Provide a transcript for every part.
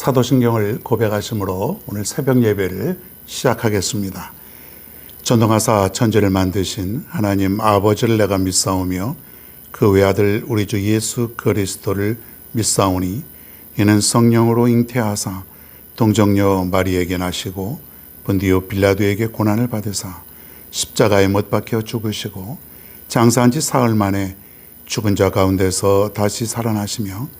사도신경을 고백하심으로 오늘 새벽 예배를 시작하겠습니다. 전동하사 천지를 만드신 하나님 아버지를 내가 믿사오며 그 외아들 우리 주 예수 그리스도를 믿사오니 이는 성령으로 잉태하사 동정녀 마리에게 나시고 본디오 빌라도에게 고난을 받으사 십자가에 못 박혀 죽으시고 장사한 지 사흘 만에 죽은 자 가운데서 다시 살아나시며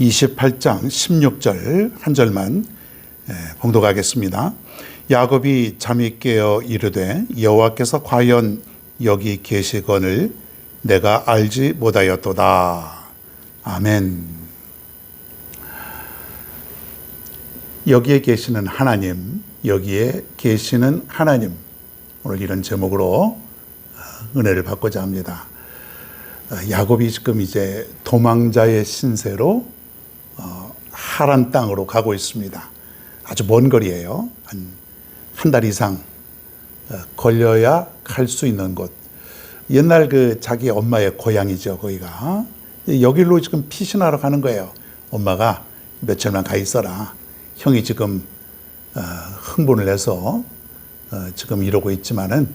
28장 16절 한 절만 예, 봉독하겠습니다. 야곱이 잠이 깨어 이르되 여호와께서 과연 여기 계시거늘 내가 알지 못하였도다. 아멘. 여기에 계시는 하나님, 여기에 계시는 하나님. 오늘 이런 제목으로 은혜를 받고자 합니다. 야곱이 지금 이제 도망자의 신세로 어, 하란 땅으로 가고 있습니다. 아주 먼 거리예요. 한 한 달 이상 어, 걸려야 갈 수 있는 곳. 옛날 그 자기 엄마의 고향이죠, 거기가. 여기로 지금 피신하러 가는 거예요. 엄마가 며칠만 가 있어라. 형이 지금 어, 흥분을 해서 지금 이러고 있지만은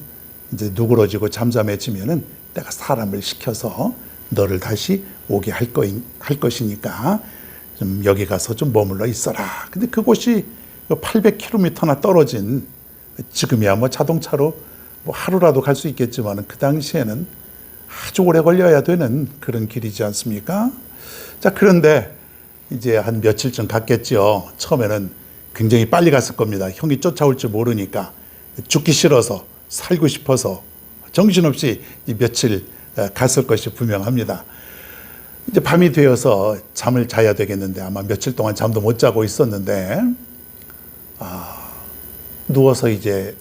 이제 누그러지고 잠잠해지면은 내가 사람을 시켜서 너를 다시 오게 할, 거, 할 것이니까 좀 여기 가서 좀 머물러 있어라. 근데 그곳이 800km나 떨어진 지금이야 뭐 자동차로 뭐 하루라도 갈 수 있겠지만 그 당시에는 아주 오래 걸려야 되는 그런 길이지 않습니까? 자, 그런데 이제 한 며칠 쯤 갔겠죠. 처음에는 굉장히 빨리 갔을 겁니다. 형이 쫓아올 줄 모르니까 죽기 싫어서 살고 싶어서 정신없이 며칠 갔을 것이 분명합니다. 이제 밤이 되어서 잠을 자야 되겠는데 아마 며칠 동안 잠도 못 자고 있었는데 아, 누워서 이제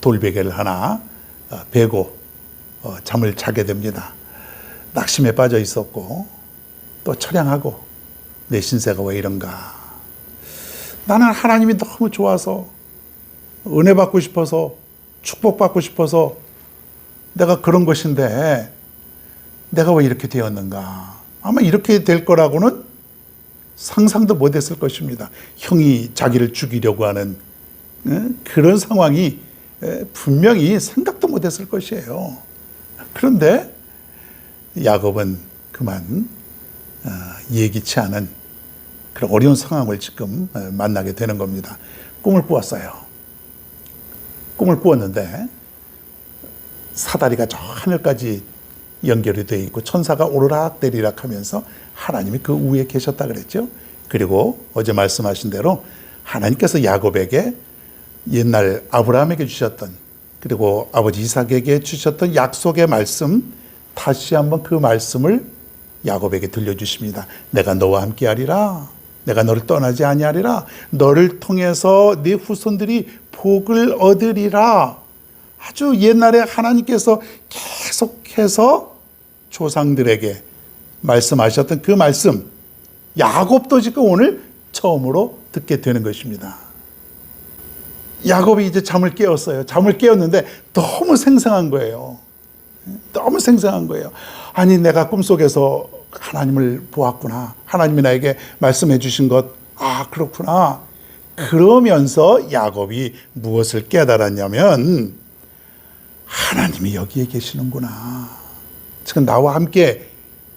돌베개를 하나 베고 어, 잠을 자게 됩니다. 낙심에 빠져 있었고 또 처량하고 내 신세가 왜 이런가? 나는 하나님이 너무 좋아서 은혜 받고 싶어서 축복받고 싶어서 내가 그런 것인데 내가 왜 이렇게 되었는가? 아마 이렇게 될 거라고는 상상도 못 했을 것입니다. 형이 자기를 죽이려고 하는 그런 상황이 분명히 생각도 못 했을 것이에요. 그런데 야곱은 그만 어, 예기치 않은 그런 어려운 상황을 지금 어, 만나게 되는 겁니다. 꿈을 꾸었어요. 꿈을 꾸었는데 사다리가 저 하늘까지 연결이 되어 있고 천사가 오르락 내리락 하면서 하나님이 그 위에 계셨다 그랬죠. 그리고 어제 말씀하신 대로 하나님께서 야곱에게 옛날 아브라함에게 주셨던 그리고 아버지 이삭에게 주셨던 약속의 말씀 다시 한번 그 말씀을 야곱에게 들려주십니다. 내가 너와 함께하리라. 내가 너를 떠나지 아니하리라. 너를 통해서 네 후손들이 복을 얻으리라. 아주 옛날에 하나님께서 계속해서 조상들에게 말씀하셨던 그 말씀, 야곱도 지금 오늘 처음으로 듣게 되는 것입니다. 야곱이 이제 잠을 깨었어요. 잠을 깨었는데 너무 생생한 거예요. 너무 생생한 거예요. 아니, 내가 꿈속에서 하나님을 보았구나. 하나님이 나에게 말씀해 주신 것, 아, 그렇구나. 그러면서 야곱이 무엇을 깨달았냐면, 하나님이 여기에 계시는구나. 지금 나와 함께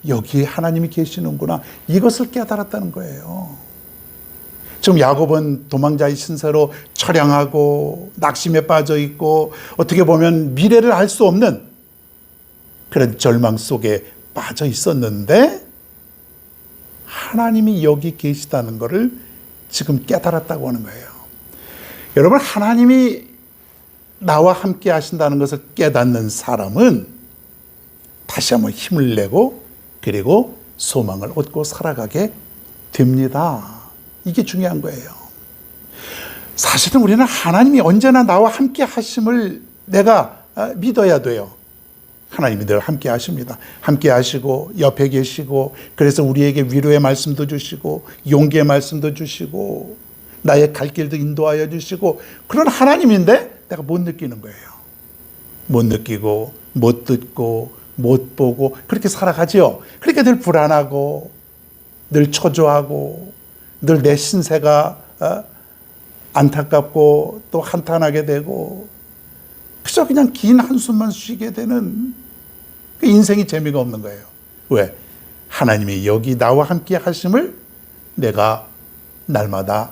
여기에 하나님이 계시는구나. 이것을 깨달았다는 거예요. 지금 야곱은 도망자의 신세로 처량하고 낙심에 빠져 있고 어떻게 보면 미래를 알 수 없는 그런 절망 속에 빠져 있었는데 하나님이 여기 계시다는 것을 지금 깨달았다고 하는 거예요. 여러분 하나님이 나와 함께 하신다는 것을 깨닫는 사람은 다시 한번 힘을 내고 그리고 소망을 얻고 살아가게 됩니다. 이게 중요한 거예요. 사실은 우리는 하나님이 언제나 나와 함께 하심을 내가 아, 믿어야 돼요. 하나님이 늘 함께 하십니다. 함께 하시고 옆에 계시고 그래서 우리에게 위로의 말씀도 주시고 용기의 말씀도 주시고 나의 갈 길도 인도하여 주시고 그런 하나님인데 내가 못 느끼는 거예요. 못 느끼고 못 듣고 못 보고 그렇게 살아가지요. 그러니까 늘 불안하고 늘 초조하고 늘 내 신세가 어? 안타깝고 또 한탄하게 되고 그저 그냥 긴 한숨만 쉬게 되는 그 인생이 재미가 없는 거예요. 왜? 하나님이 여기 나와 함께 하심을 내가 날마다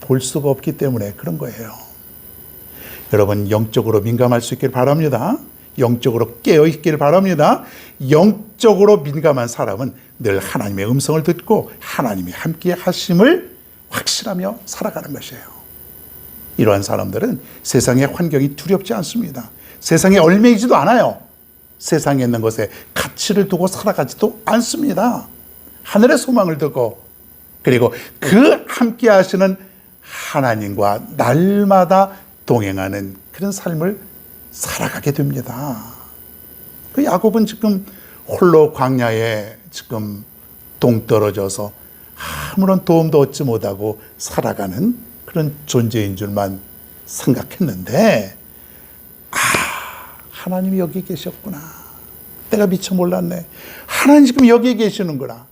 볼 수가 없기 때문에 그런 거예요. 여러분 영적으로 민감할 수 있길 바랍니다. 영적으로 깨어 있길 바랍니다. 영적으로 민감한 사람은 늘 하나님의 음성을 듣고 하나님이 함께 하심을 확실하며 살아가는 것이에요. 이러한 사람들은 세상의 환경이 두렵지 않습니다. 세상에 얽매이지도 않아요. 세상에 있는 것에 가치를 두고 살아가지도 않습니다. 하늘의 소망을 두고 그리고 그 함께 하시는 하나님과 날마다 동행하는 그런 삶을 살아가게 됩니다. 그 야곱은 지금 홀로 광야에 지금 동떨어져서 아무런 도움도 얻지 못하고 살아가는 그런 존재인 줄만 생각했는데, 아, 하나님이 여기 계셨구나. 내가 미처 몰랐네. 하나님 지금 여기 계시는구나.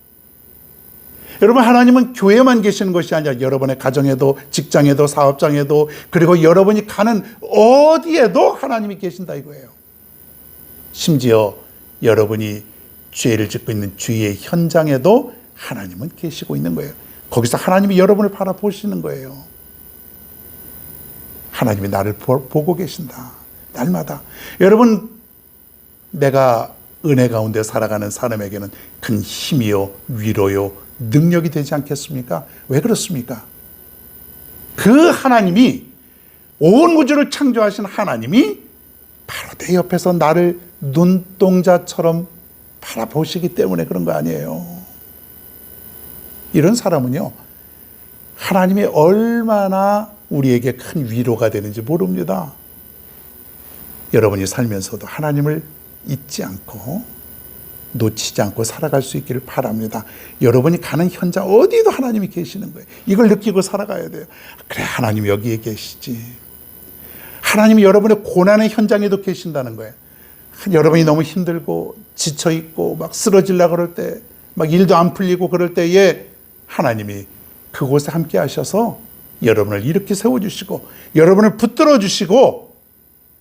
여러분, 하나님은 교회만 계시는 것이 아니라 여러분의 가정에도, 직장에도, 사업장에도, 그리고 여러분이 가는 어디에도 하나님이 계신다 이거예요. 심지어 여러분이 죄를 짓고 있는 주위의 현장에도 하나님은 계시고 있는 거예요. 거기서 하나님이 여러분을 바라보시는 거예요. 하나님이 나를 보고 계신다. 날마다. 여러분, 내가 은혜 가운데 살아가는 사람에게는 큰 힘이요, 위로요, 능력이 되지 않겠습니까? 왜 그렇습니까? 그 하나님이 온 우주를 창조하신 하나님이 바로 내 옆에서 나를 눈동자처럼 바라보시기 때문에 그런 거 아니에요. 이런 사람은요, 하나님이 얼마나 우리에게 큰 위로가 되는지 모릅니다. 여러분이 살면서도 하나님을 잊지 않고 놓치지 않고 살아갈 수 있기를 바랍니다. 여러분이 가는 현장 어디도 하나님이 계시는 거예요. 이걸 느끼고 살아가야 돼요. 그래, 하나님 여기에 계시지. 하나님이 여러분의 고난의 현장에도 계신다는 거예요. 여러분이 너무 힘들고 지쳐 있고 막 쓰러질라 그럴 때, 막 일도 안 풀리고 그럴 때에 하나님이 그곳에 함께 하셔서 여러분을 이렇게 세워 주시고 여러분을 붙들어 주시고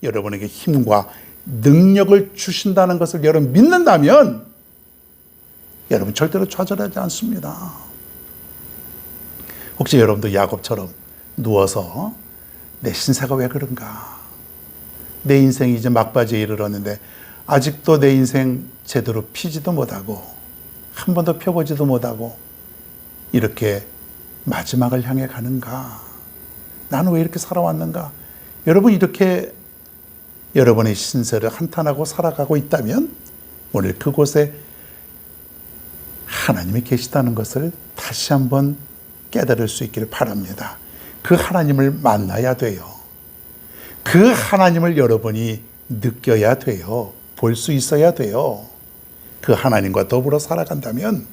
여러분에게 힘과 능력을 주신다는 것을 여러분 믿는다면 여러분 절대로 좌절하지 않습니다. 혹시 여러분도 야곱처럼 누워서 내 신세가 왜 그런가? 내 인생이 이제 막바지에 이르렀는데 아직도 내 인생 제대로 피지도 못하고 한 번도 펴보지도 못하고 이렇게 마지막을 향해 가는가? 나는 왜 이렇게 살아왔는가? 여러분 이렇게 여러분의 신세를 한탄하고 살아가고 있다면 오늘 그곳에 하나님이 계시다는 것을 다시 한번 깨달을 수 있기를 바랍니다. 그 하나님을 만나야 돼요. 그 하나님을 여러분이 느껴야 돼요. 볼 수 있어야 돼요. 그 하나님과 더불어 살아간다면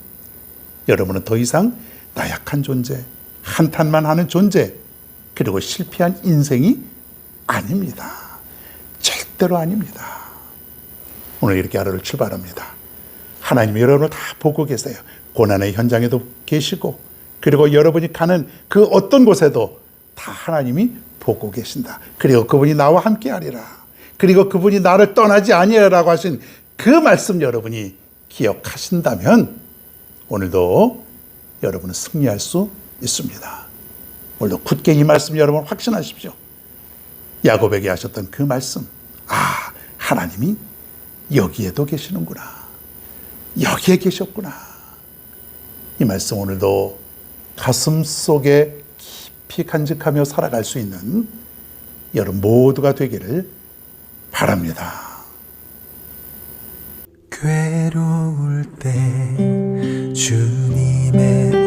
여러분은 더 이상 나약한 존재, 한탄만 하는 존재, 그리고 실패한 인생이 아닙니다. 절대로 아닙니다. 오늘 이렇게 하루를 출발합니다. 하나님이 여러분을 다 보고 계세요. 고난의 현장에도 계시고, 그리고 여러분이 가는 그 어떤 곳에도 다 하나님이 보고 계신다. 그리고 그분이 나와 함께 하리라. 그리고 그분이 나를 떠나지 아니하라고 하신 그 말씀 여러분이 기억하신다면 오늘도 여러분은 승리할 수 있습니다. 오늘도 굳게 이 말씀 여러분 확신하십시오. 야곱에게 하셨던 그 말씀. 아, 하나님이 여기에도 계시는구나. 여기에 계셨구나. 이 말씀 오늘도 가슴 속에 깊이 간직하며 살아갈 수 있는 여러분 모두가 되기를 바랍니다. 괴로울 때 주님의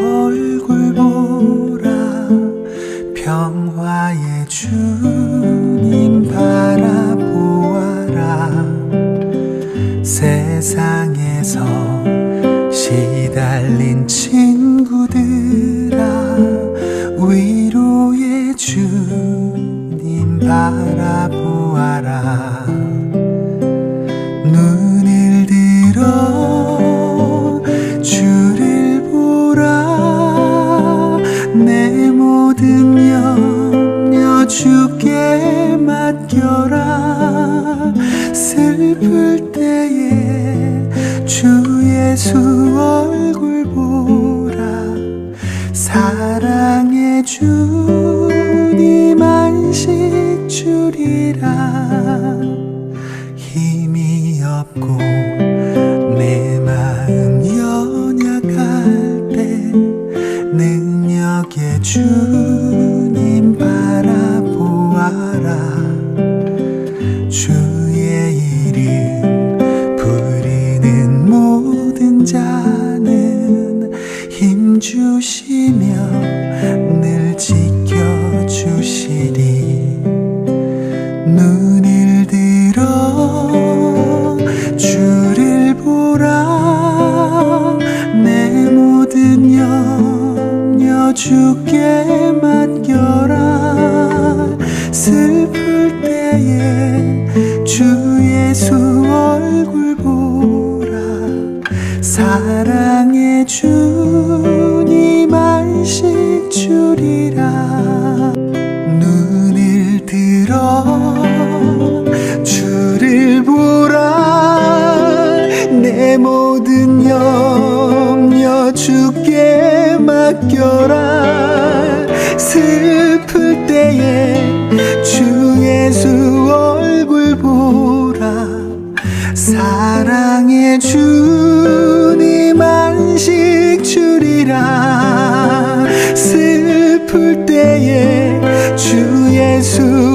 바라보아라. 눈을 들어 주를 보라. 내 모든 염려 주께 맡겨라. 슬플 때에 주 예수 얼굴 보라. 사랑의 주 주께 맡겨라. 슬플 때에 주 예수 얼굴 보라. 사랑의 주님 안식 주리라. 눈을 들어 주를 보라. 내 모든 염려 주께 맡겨라 슬플 때에 주 예수 얼굴 보라. 사랑의 주님 안식 주리라. 슬플 때에 주 예수